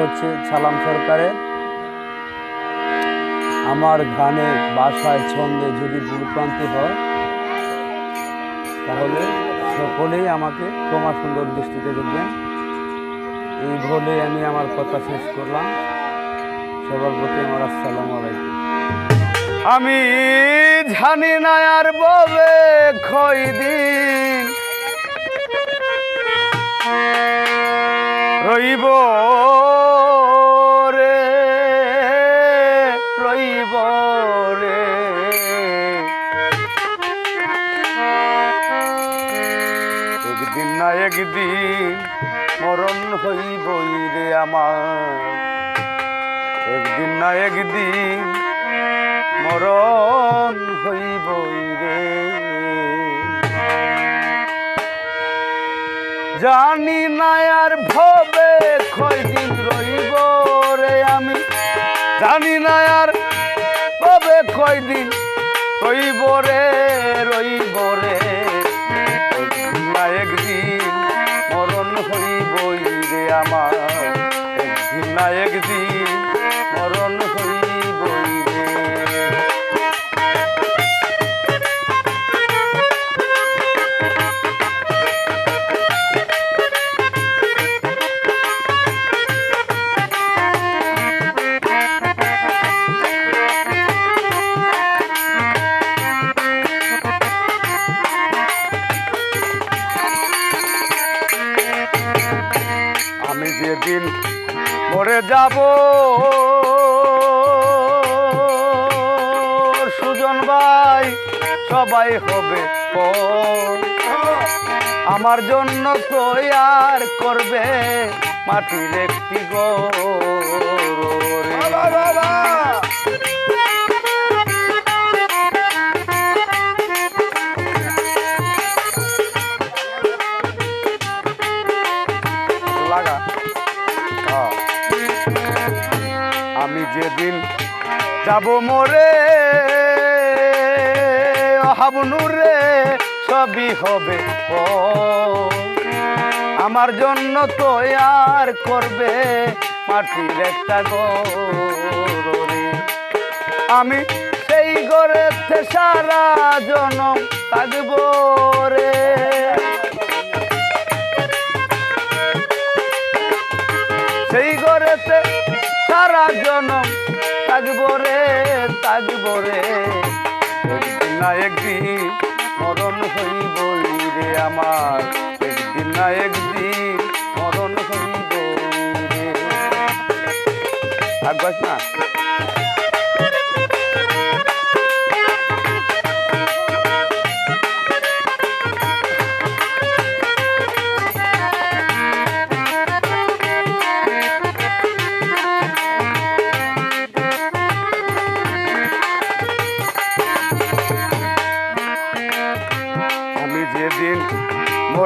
হচ্ছে সালাম সরকারের আমার গানে, বাসায় ছন্দে যদি ভুলপ্রান্তি হয়, তাহলে সকলেই আমাকে ক্ষমা সুন্দর দৃষ্টিতে দেখবেন। এই বলে আমি আমার কথা শেষ করলাম। সবার প্রতি আমার আসসালামু আলাইকুম। আমি জানি না আর বলে খয় দিন একদিন না একদিন মরণ হইবই রে আমার। একদিন না একদিন মরণ হইবই রে। জানি না আর ভবে কয়দিন রইব রে আমি। জানি না আর ভবে কয়দিন রইব রে রইব রে। একদিন মরণ হই হইবই রে আমার। একদিন না একদিন যাব। সুজন ভাই সবাই হবে আমার জন্য তৈয়ার করবে মাটির একটি গড় আমি যেদিন যাব মোরে হাবনুরে সবই হবে আমার জন্য তৈয়ার করবে মাটির একটা গরে আমি সেই গড়েতে সারা জনম থাকব রে। সেই ঘরেতে সারা জনম থাকব রে থাকব রে। একদিন না একদিন মরণ হইবই রে আমার। একদিন না একদিন মরণ হইব রে। থাকবাস না।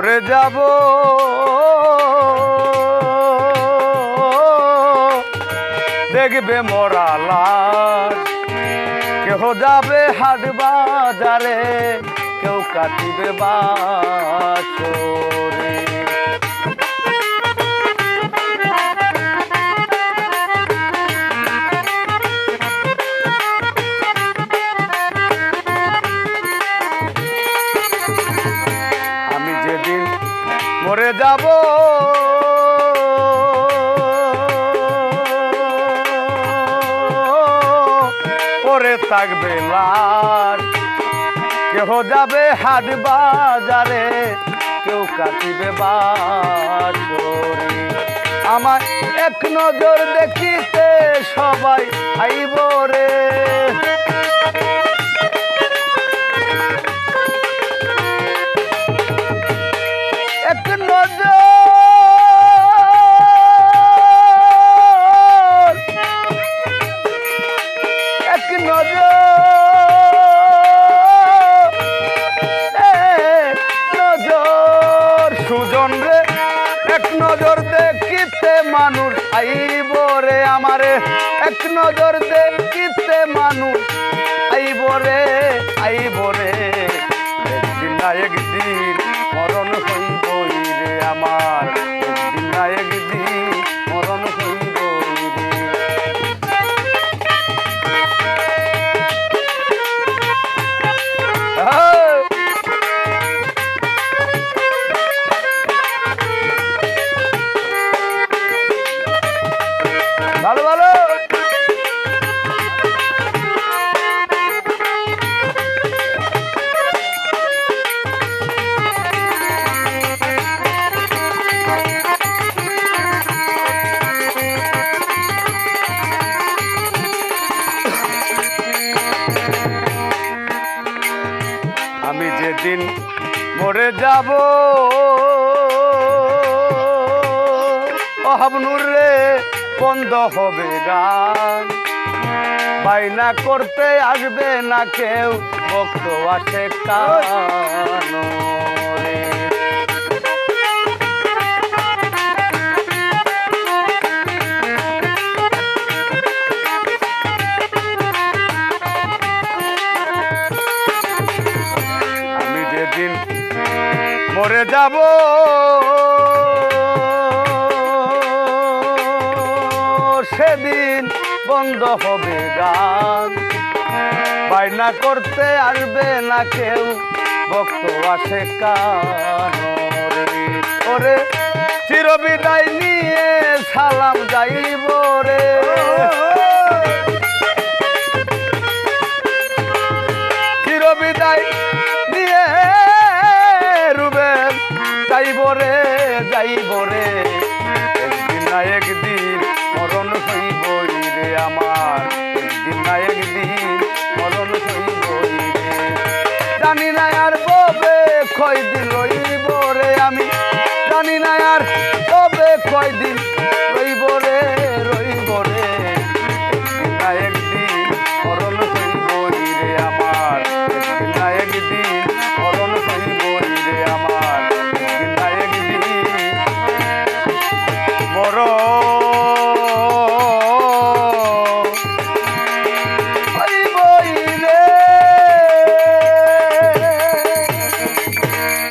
মরে যাব। দেখবে মরালার কেহ যাবে হাট বাজারে কেউ কাটিবে বাসরে। যাব। পরে থাকবে লাশ। কেহ যাবে হাট বাজারে, কেউ কাটিবে আমার এক নজর দেখিতে সবাই আইব রে। আইব রে আমারে এক নজর দেখিতে মানুষ আইব রে মরে যাব। অহাবনুর বন্ধ হবে গান। বাইনা করতে আসবে না কেউ ভক্ত আসে কানো। যাব। সেদিন বন্ধ হবে গান। বায়না করতে আসবে না কেউ, ভক্ত আসে কানরে। ওরে চিরবিদায় নিয়ে সালাম যাইব যাইব রে একদিন না একদিন মরণ হইবই রে আমার। একদিন না একদিন মরণ হইবই রে। জানি না আর কবে কয়দিন রইব রে আমি। জানি না আর কবে কয়দিন